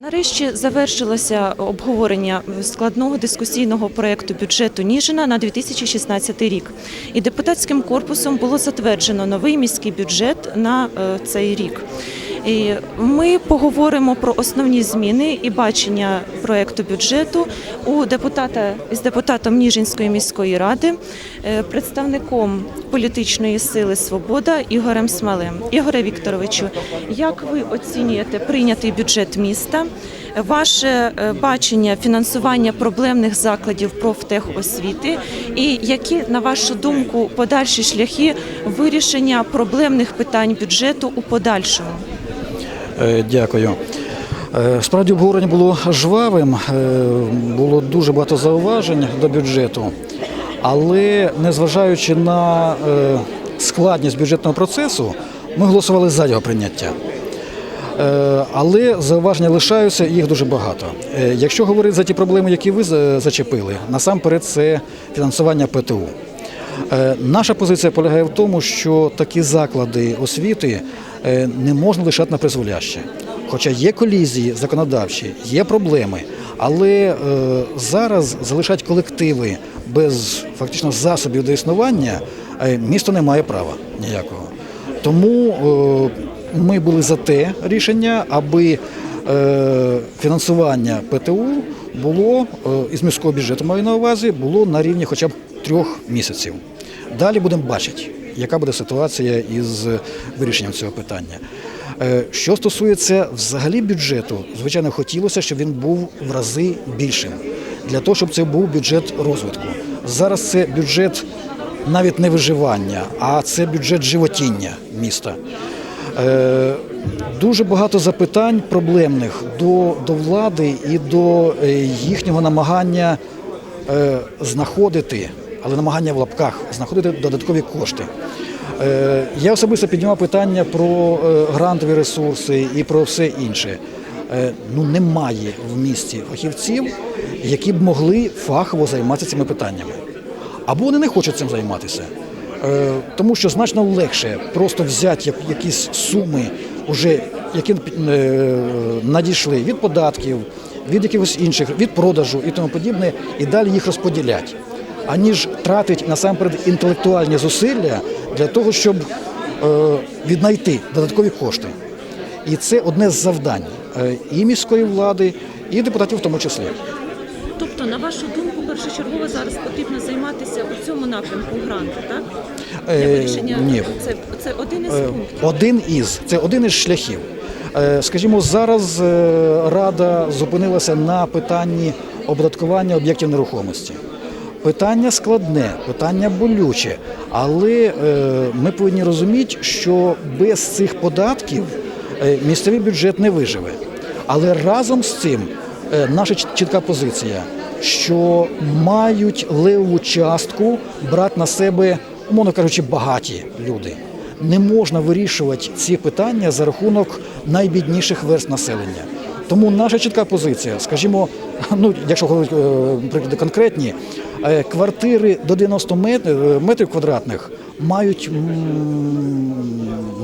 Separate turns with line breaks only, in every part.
Нарешті завершилося обговорення складного дискусійного проекту бюджету Ніжина на 2016 рік. І депутатським корпусом було затверджено новий міський бюджет на е, цей рік. Ми поговоримо про основні зміни і бачення проекту бюджету у депутата із депутатом Ніжинської міської ради, е, представником політичної сили Свобода Ігорем Смалем. Ігоре Вікторовичу, як ви оцінюєте прийнятий бюджет міста? Ваше е, бачення фінансування проблемних закладів профтехосвіти і які, на вашу думку, подальші шляхи вирішення проблемних питань бюджету у подальшому?
Е, Дякую. Е, Справді обговорення було жвавим, е, було дуже багато зауважень до бюджету, але незважаючи на складність бюджетного процесу, ми голосували за його прийняття. Але зауваження лишаються, їх дуже багато. Якщо говорити за ті проблеми, які ви зачепили, насамперед це фінансування ПТУ. Е, Наша позиція полягає в тому, що такі заклади освіти е, не можна лишати на призволяще. Хоча є колізії законодавчі, є проблеми, але е, зараз залишати колективи без фактично засобів до існування місто не має права ніякого. Тому ми були за те рішення, аби фінансування ПТУ було е, із міського бюджету маю на увазі, було на рівні хоча б трьох місяців. Далі будемо бачити, яка буде ситуація із вирішенням цього питання. Е, Що стосується взагалі бюджету, звичайно, хотілося, щоб він був в рази більшим, для того, щоб це був бюджет розвитку. Зараз це бюджет навіть не виживання, а це бюджет животіння міста. Дуже багато запитань проблемних до, до влади і до е, їхнього намагання е, знаходити, але намагання в лапках знаходити додаткові кошти. Е, Я особисто піднімав питання про е, грантові ресурси і про все інше. Е, Ну немає в місті фахівців, які б могли фахово займатися цими питаннями. Або вони не хочуть цим займатися. Е, Тому що значно легше просто взяти якісь суми, уже, які е, надійшли від податків, від якихось інших, від продажу і тому подібне, і далі їх розподіляти, аніж тратити насамперед інтелектуальні зусилля для того, щоб е, віднайти додаткові кошти. І це одне з завдань е, і міської влади, і депутатів в тому числі.
Тобто, на вашу думку, першочергово зараз потрібно займатися у цьому напрямку гранту, так? Для
Е,
вирішення
ні.
це, це один із
Е,
пунктів.
Один із це один із шляхів. Е, Скажімо, зараз рада зупинилася на питанні оподаткування об'єктів нерухомості. Питання складне, питання болюче, але ми повинні розуміти, що без цих податків місцевий бюджет не виживе. Але разом з цим наша чітка позиція, що мають левову частку брати на себе, умовно кажучи, багаті люди. Не можна вирішувати ці питання за рахунок найбідніших верст населення. Тому наша чітка позиція, скажімо, ну якщо говорити е, приклади конкретні, е, квартири до 90 мет- е, метрів квадратних мають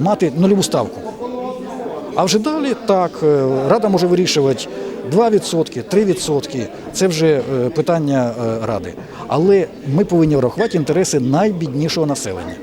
мати нульову ставку. А вже далі так, е, рада може вирішувати 2%, 3%. Це вже е, питання е, ради. Але ми повинні врахувати інтереси найбіднішого населення.